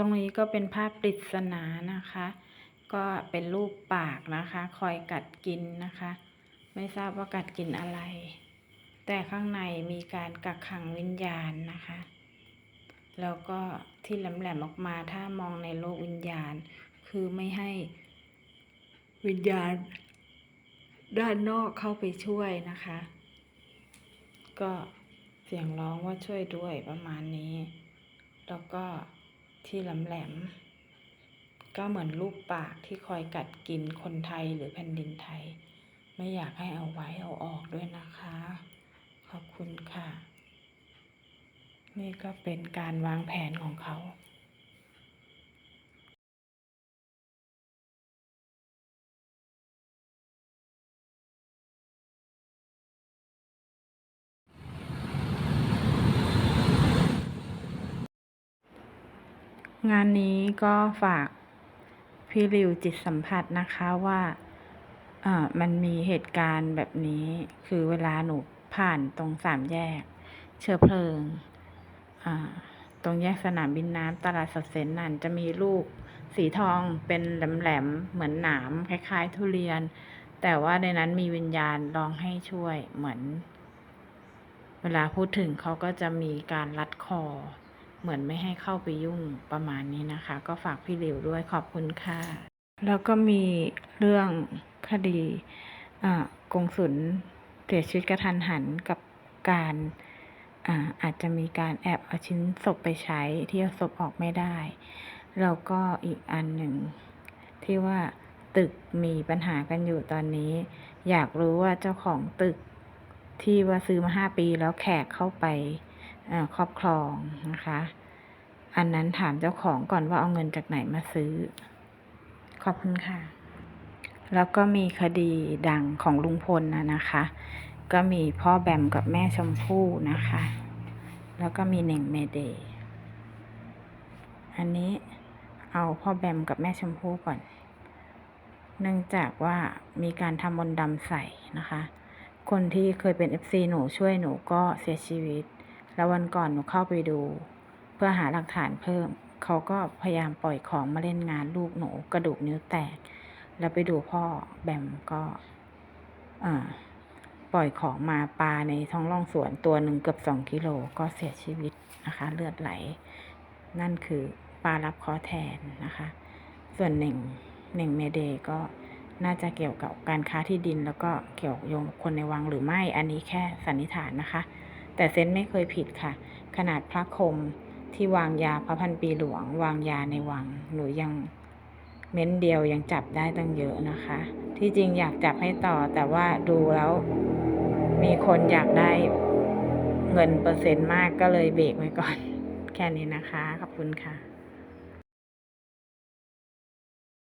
ตรงนี้ก็เป็นภาพปริศนานะคะ ก็เป็นรูปปากนะคะ คอยกัดกินนะคะ ไม่ทราบว่ากัดกินอะไร แต่ข้างในมีการกักขังวิญญาณนะคะ แล้วก็ที่แหลมๆออกมาถ้ามองในโลกวิญญาณ คือไม่ให้วิญญาณ ด้านนอกเข้าไปช่วยนะคะ ก็เสียงร้องว่าช่วยด้วยประมาณนี้ แล้วก็ ที่แหลมๆก็เหมือนรูปปากที่คอยกัดกินคนไทยหรือแผ่นดินไทย ไม่อยากให้เอาไว้เอาออกด้วยนะคะ ขอบคุณค่ะ นี่ก็เป็นการวางแผนของเขา งานนี้ก็ฝากพี่ริวจิตสัมผัสนะคะว่าเอ่อมันมีเหตุการณ์แบบนี้ คือเวลาหนูผ่านตรงสามแยก เชื้อเพลิงอ่าตรงแยกสนามบินน้ำตลาดสดเซนนันจะมีลูกสีทองเป็นแหลมๆเหมือนหนามคล้าย ๆ ทุเรียน แต่ว่าในนั้นมีวิญญาณร้องให้ช่วยเหมือน เวลาพูดถึงเขาก็จะมีการรัดคอ เหมือนไม่ให้เข้าไปยุ่งประมาณนี้นะคะ ก็ฝากพี่หลิวด้วยขอบคุณค่ะ แล้วก็มีเรื่องคดีอ่ากงสุลเสียชีวิตกระทันหันกับการอาอาจจะมีการแอบเอาชิ้นศพไปใช้ที่เอาศพออกไม่ได้ แล้วก็อีกอันหนึ่งที่ว่าตึกมีปัญหากันอยู่ตอนนี้ อยากรู้ว่าเจ้าของตึกที่ว่าซื้อมาห้าปีแล้วแขกเข้าไป ครอบครองนะคะ อันนั้นถามเจ้าของก่อนว่าเอาเงินจากไหนมาซื้อ ขอบคุณค่ะ แล้วก็มีคดีดังของลุงพลนะนะคะ ก็มีพ่อแบมกับแม่ชมพู่นะคะ แล้วก็มีเน่งเมเดย์อันนี้เอาพ่อแบมกับแม่ชมพู่ก่อน เนื่องจากว่ามีการทำมนต์ดำใส่นะคะ คนที่เคยเป็น FC หนูช่วยหนูก็เสียชีวิต แล้ววันก่อนหนูเข้าไปดู เพื่อหาหลักฐานเพิ่ม เขาก็พยายามปล่อยของมาเล่นงานลูกหนูกระดูกนิ้วแตก แล้วไปดูพ่อแบมก็ปล่อยของมาปลาในท้องร่องสวนตัวหนึ่งเกือบสองกิโลก็เสียชีวิตนะคะ เลือดไหล นั่นคือปลารับคราะห์แทนนะคะ ส่วนหนึ่งหนึ่งเมเดก็น่าจะเกี่ยวกับการค้าที่ดินแล้วก็เกี่ยวโยงกับคนในวังหรือไม่ อันนี้แค่สันนิษฐานนะคะ แต่เซนไม่เคยผิดค่ะ ขนาดพระคมที่วางยาพระพันปีหลวง วางยาในวังหนูยังเม้นเดียวยังจับได้ตั้งเยอะนะคะ ที่จริงอยากจับให้ต่อแต่ว่าดูแล้วมีคนอยากได้เงินเปอร์เซ็นต์มากก็เลยเบรกไว้ก่อน แค่นี้นะคะ ขอบคุณค่ะ